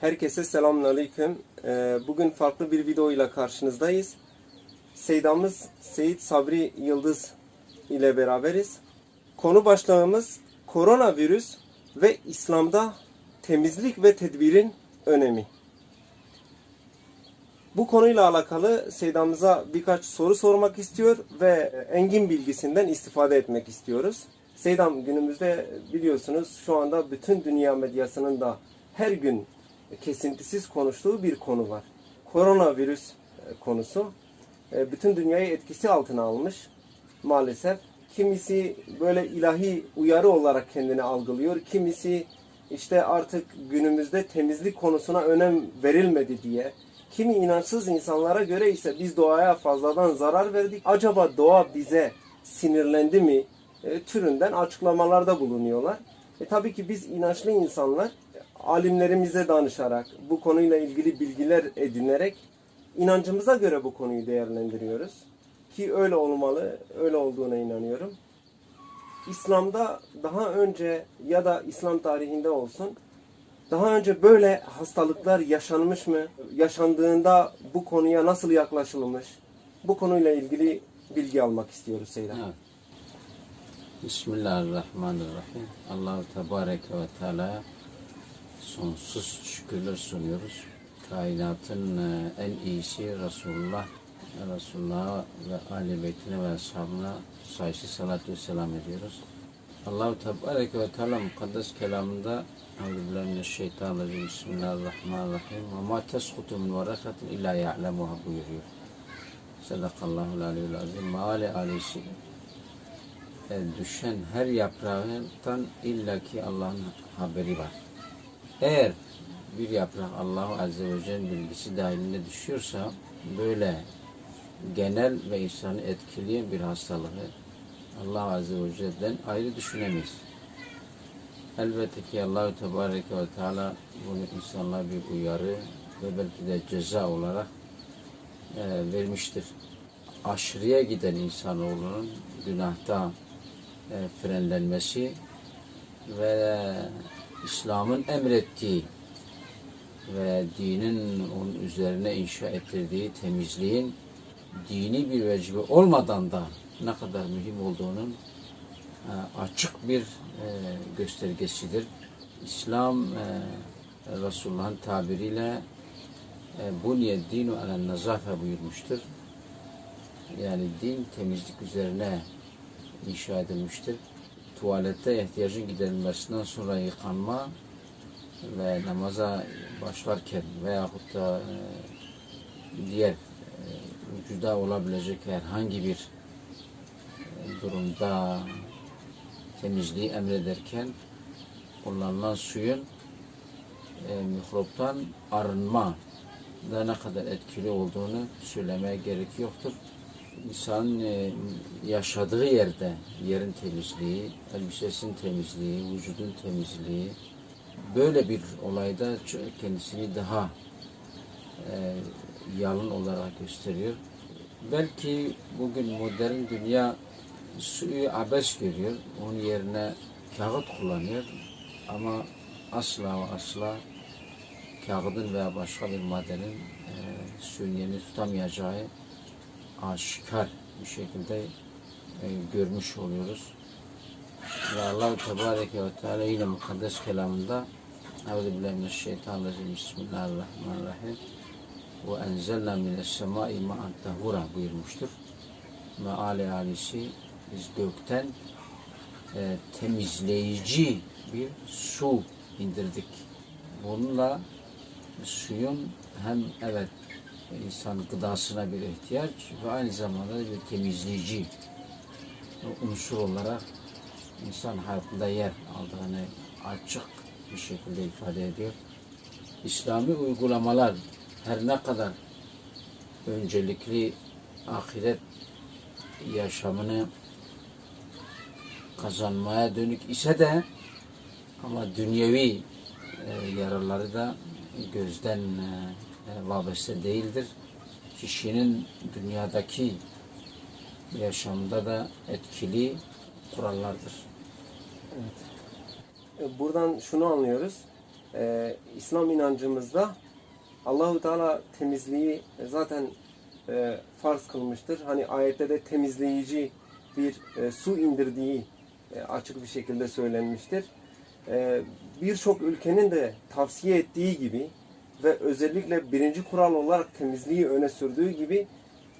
Herkese selamünaleyküm. Ee, Bugün farklı bir video ile karşınızdayız. Seydamız Seyit Sabri Yıldız ile beraberiz. Konu başlığımız koronavirüs ve İslam'da temizlik ve tedbirin önemi. Bu konuyla alakalı Seydamıza birkaç soru sormak istiyor ve engin bilgisinden istifade etmek istiyoruz. Seydam günümüzde biliyorsunuz şu anda bütün dünya medyasının da her gün kesintisiz konuştuğu bir konu var. Koronavirüs e, konusu e, bütün dünyayı etkisi altına almış maalesef. Kimisi böyle ilahi uyarı olarak kendini algılıyor. Kimisi işte artık günümüzde temizlik konusuna önem verilmedi diye. Kimi inançsız insanlara göre ise biz doğaya fazladan zarar verdik. Acaba doğa bize sinirlendi mi? E, türünden açıklamalarda bulunuyorlar. E, tabii ki biz inançlı insanlar alimlerimize danışarak, bu konuyla ilgili bilgiler edinerek inancımıza göre bu konuyu değerlendiriyoruz. Ki öyle olmalı, öyle olduğuna inanıyorum. İslam'da daha önce ya da İslam tarihinde olsun daha önce böyle hastalıklar yaşanmış mı? Yaşandığında bu konuya nasıl yaklaşılmış? Bu konuyla ilgili bilgi almak istiyoruz Seyda. Evet. Bismillahirrahmanirrahim. Allahu Tebareke ve Teala sonsuz şükürler sunuyoruz. Kainatın e, en iyisi Resulullah, Resulullah'a ve Ali Beytine ve ashabına sayısız salatü ve selam ediyoruz. Allahu Tebareke ve Teala mukaddes kelamında Euzubillahimineşşeytanirracim Bismillahirrahmanirrahim ve ma teskutu min varakatin illa ya'lemuha buyuruyor. Sadakallahul aliyyul azim. Meali aleyhi e, düşen her yaprağından illaki Allah'ın haberi var. Eğer bir yaprak Allah Azze ve Celle'nin bilgisi dahilinde düşüyorsa böyle genel ve insanı etkileyen bir hastalığı Allah Azze ve Celle'den ayrı düşünemeyiz. Elbette ki Allah Tebareke ve Teala bunu insanlara bir uyarı ve belki de ceza olarak e, vermiştir. Aşırıya giden insanoğlunun günahta e, frenlenmesi ve İslam'ın emrettiği ve dinin onun üzerine inşa ettirdiği temizliğin dini bir vecibe olmadan da ne kadar mühim olduğunun e, açık bir e, göstergesidir. İslam e, Resulullah'ın tabiriyle bunye dinu alen nazafe buyurmuştur. Yani din temizlik üzerine inşa edilmiştir. Tuvalette ihtiyacın giderilmesinden sonra yıkanma ve namaza başlarken veyahut da e, diğer e, vücuda olabilecek herhangi bir e, durumda temizliği emrederken kullanılan suyun e, mikroptan arınma da ne kadar etkili olduğunu söylemeye gerek yoktur. İnsanın e, yaşadığı yerde yerin temizliği, elbisesinin temizliği, vücudun temizliği böyle bir olayda kendisini daha e, yalın olarak gösteriyor. Belki bugün modern dünya suyu abes görüyor. Onun yerine kağıt kullanıyor. Ama asla ve asla kağıdın veya başka bir maddenin e, suyun yerini tutamayacağı aşikar bir şekilde e, görmüş oluyoruz. Ve Allah-u Tebareke ve Teala yine mukaddes kelamında Euzubillahimineşşeytanirracim Bismillahirrahmanirrahim ve enzelna mines semai ma'an tahura buyurmuştur. Meali alisi biz gökten e, temizleyici bir su indirdik. Bununla suyun hem evet insan gıdasına bir ihtiyaç ve aynı zamanda bir temizleyici unsur olarak insan hayatında yer aldığını açık bir şekilde ifade ediyor. İslami uygulamalar her ne kadar öncelikli ahiret yaşamını kazanmaya dönük ise de ama dünyevi e, yararları da gözden e, vabeste değildir. Kişinin dünyadaki yaşamda da etkili kurallardır. E, Buradan şunu anlıyoruz. e, İslam inancımızda Allahu Teala temizliği zaten e, farz kılmıştır. Hani ayette de temizleyici bir e, su indirdiği e, açık bir şekilde söylenmiştir. E, Birçok ülkenin de tavsiye ettiği gibi ve özellikle birinci kural olarak temizliği öne sürdüğü gibi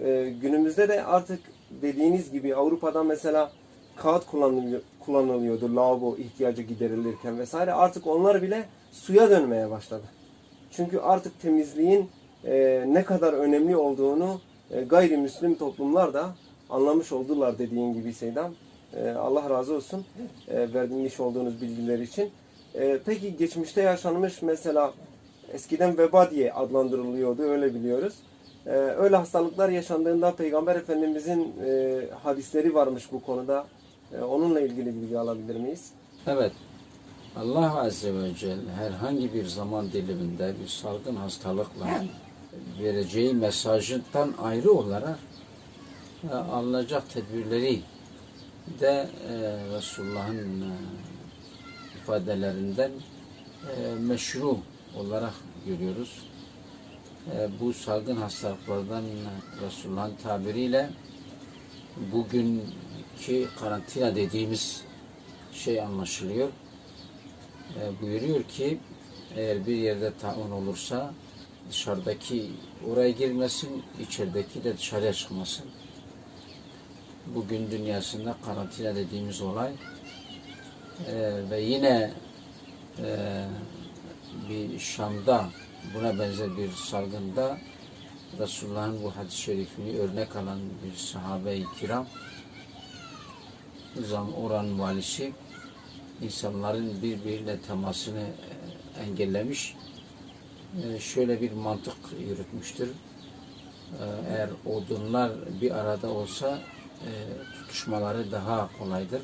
e, günümüzde de artık dediğiniz gibi Avrupa'da mesela kağıt kullanılıyor, kullanılıyordu lavabo ihtiyacı giderilirken vesaire. Artık onlar bile suya dönmeye başladı. Çünkü artık temizliğin e, ne kadar önemli olduğunu e, gayrimüslim toplumlar da anlamış oldular dediğin gibi Seydam. E, Allah razı olsun e, vermiş olduğunuz bilgiler için. E, peki geçmişte yaşanmış mesela eskiden veba diye adlandırılıyordu öyle biliyoruz. E, öyle hastalıklar yaşandığında Peygamber Efendimizin e, hadisleri varmış bu konuda. E, onunla ilgili bilgi alabilir miyiz? Evet. Allah Azze ve Celle herhangi bir zaman diliminde bir salgın hastalıkla vereceği mesajından ayrı olarak e, alınacak tedbirleri de e, Resulullah'ın e, ifadelerinden e, meşru olarak görüyoruz. E, bu salgın hastalıklardan Resulullah'ın tabiriyle bugünkü karantina dediğimiz şey anlaşılıyor. E, buyuruyor ki eğer bir yerde taun olursa dışarıdaki oraya girmesin, içerideki de dışarıya çıkmasın. Bugün dünyasında karantina dediğimiz olay e, ve yine e, bir Şam'da buna benzer bir salgında Resulullah'ın bu hadis-i şerifini örnek alan bir sahabe-i kiram zam oranın valisi insanların birbirine temasını e, engellemiş. E, Şöyle bir mantık yürütmüştür. E, Eğer odunlar bir arada olsa tutuşmaları daha kolaydır.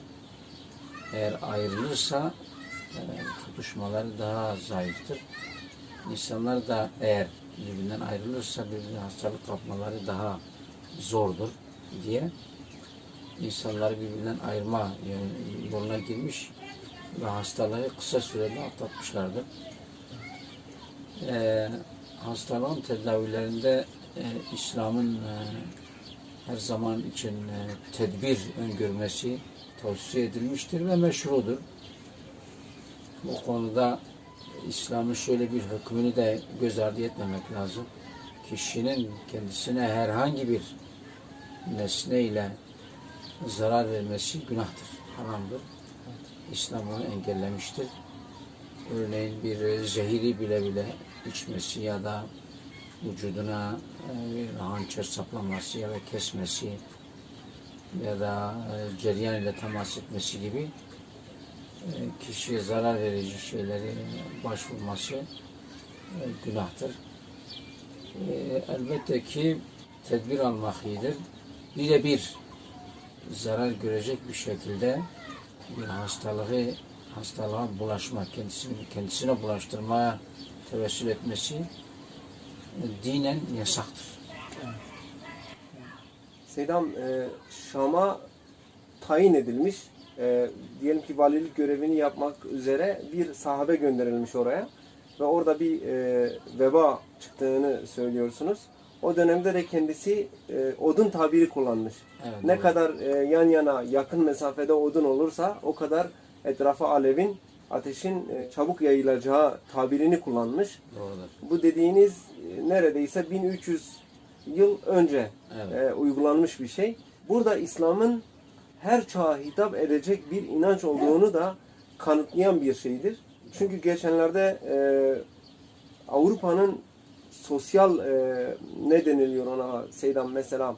Eğer ayrılırsa tutuşmaları daha zayıftır. İnsanlar da eğer birbirinden ayrılırsa birbirine hastalık kapmaları daha zordur diye insanları birbirinden ayırma yoluna girmiş ve hastalığı kısa sürede atlatmışlardır. Ee, hastalığın tedavilerinde e, İslam'ın e, her zaman için e, tedbir öngörmesi tavsiye edilmiştir ve meşrudur. Bu konuda İslam'ın şöyle bir hükmünü de göz ardı etmemek lazım. Kişinin kendisine herhangi bir nesneyle zarar vermesi günahtır, haramdır. İslam onu engellemiştir. Örneğin bir zehiri bile bile içmesi ya da vücuduna e, bir hançer saplaması ya da kesmesi ya da e, cereyan ile temas etmesi gibi kişiye zarar verici şeyleri başvurması e, günahtır. E, Elbette ki tedbir almak iyidir. Birebir zarar görecek bir şekilde bir hastalığı hastalığa bulaşma, kendisini kendisine bulaştırmaya tevessül etmesi e, dinen yasaktır. Seydam Şam'a tayin edilmiş. E, diyelim ki valilik görevini yapmak üzere bir sahabe gönderilmiş oraya. Ve orada bir e, veba çıktığını söylüyorsunuz. O dönemde de kendisi e, odun tabiri kullanmış. Evet, ne doğru. kadar e, yan yana yakın mesafede odun olursa o kadar etrafa alevin, ateşin e, çabuk yayılacağı tabirini kullanmış. Doğrudur. Bu dediğiniz e, neredeyse 1300 yıl önce Evet. e, uygulanmış bir şey. Burada İslam'ın her çağa hitap edecek bir inanç olduğunu da kanıtlayan bir şeydir. Çünkü geçenlerde e, Avrupa'nın sosyal e, ne deniliyor ona Seydam mesela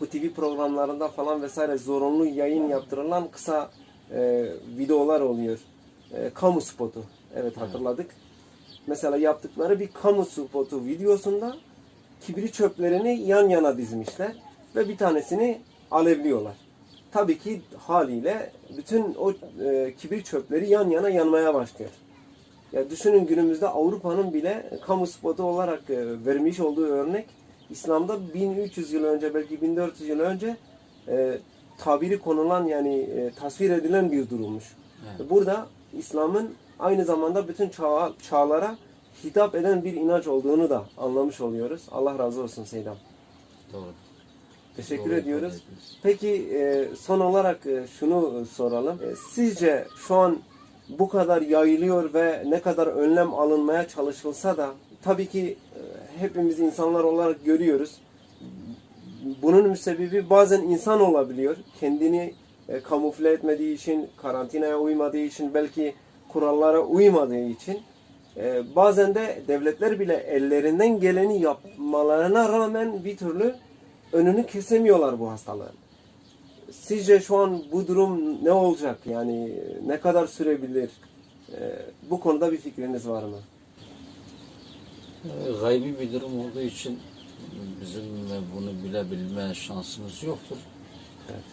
bu TV programlarında falan vesaire zorunlu yayın yaptırılan kısa e, videolar oluyor. E, kamu spotu. Evet hatırladık. Mesela yaptıkları bir kamu spotu videosunda kibrit çöplerini yan yana dizmişler ve bir tanesini alevliyorlar. Tabii ki haliyle bütün o e, kibrit çöpleri yan yana yanmaya başlıyor. Ya düşünün günümüzde Avrupa'nın bile kamu spotu olarak e, vermiş olduğu örnek İslam'da 1300 yıl önce belki 1400 yıl önce e, tabiri konulan yani e, tasvir edilen bir durummuş. Evet. Burada İslam'ın aynı zamanda bütün çağ, çağlara hitap eden bir inanç olduğunu da anlamış oluyoruz. Allah razı olsun Seydam. Doğru. Teşekkür Doğru ediyoruz. Peki e, son olarak e, şunu soralım. E, Sizce şu an bu kadar yayılıyor ve ne kadar önlem alınmaya çalışılsa da tabii ki hepimiz insanlar olarak görüyoruz. Bunun müsebbibi bazen insan olabiliyor. Kendini kamufle etmediği için, karantinaya uymadığı için, belki kurallara uymadığı için. Bazen de devletler bile ellerinden geleni yapmalarına rağmen bir türlü önünü kesemiyorlar bu hastalığın. Sizce şu an bu durum ne olacak? Yani ne kadar sürebilir? E, bu konuda bir fikriniz var mı? Ee, Gaybi bir durum olduğu için bizim bunu bilebilme şansımız yoktur. Evet.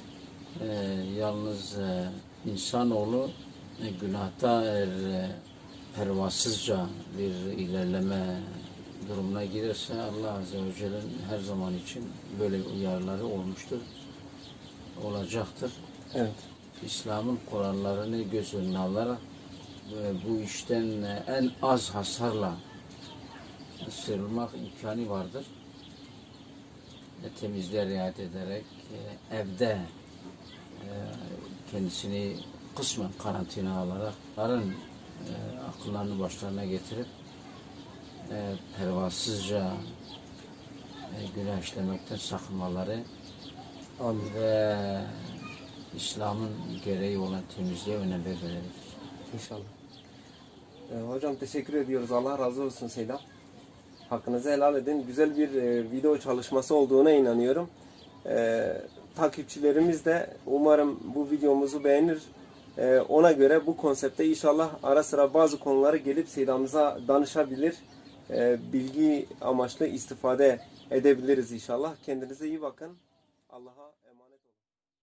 Ee, yalnız e, insanoğlu e, günahta eğer e, pervasızca bir ilerleme durumuna girerse Allah Azze ve Celle'nin her zaman için böyle uyarıları olmuştur, olacaktır. Evet. İslam'ın kurallarını göz önüne alarak e, bu işten e, en az hasarla sıyrılmak imkanı vardır. E, temizliğe riayet ederek evde kendisini kısmen karantina alarak ların e, akıllarını başlarına getirip e, pervasızca e, günah işlemekten sakınmaları ve İslam'ın gereği olan temizliğe önem vermelidir. İnşallah. Ee, hocam teşekkür ediyoruz. Allah razı olsun Seydam. Hakkınızı helal edin. Güzel bir e, video çalışması olduğuna inanıyorum. Ee, takipçilerimiz de umarım bu videomuzu beğenir. Ee, ona göre bu konsepte inşallah ara sıra bazı konuları gelip Seydam'ıza danışabilir. Ee, bilgi amaçlı istifade edebiliriz inşallah. Kendinize iyi bakın. Allah'a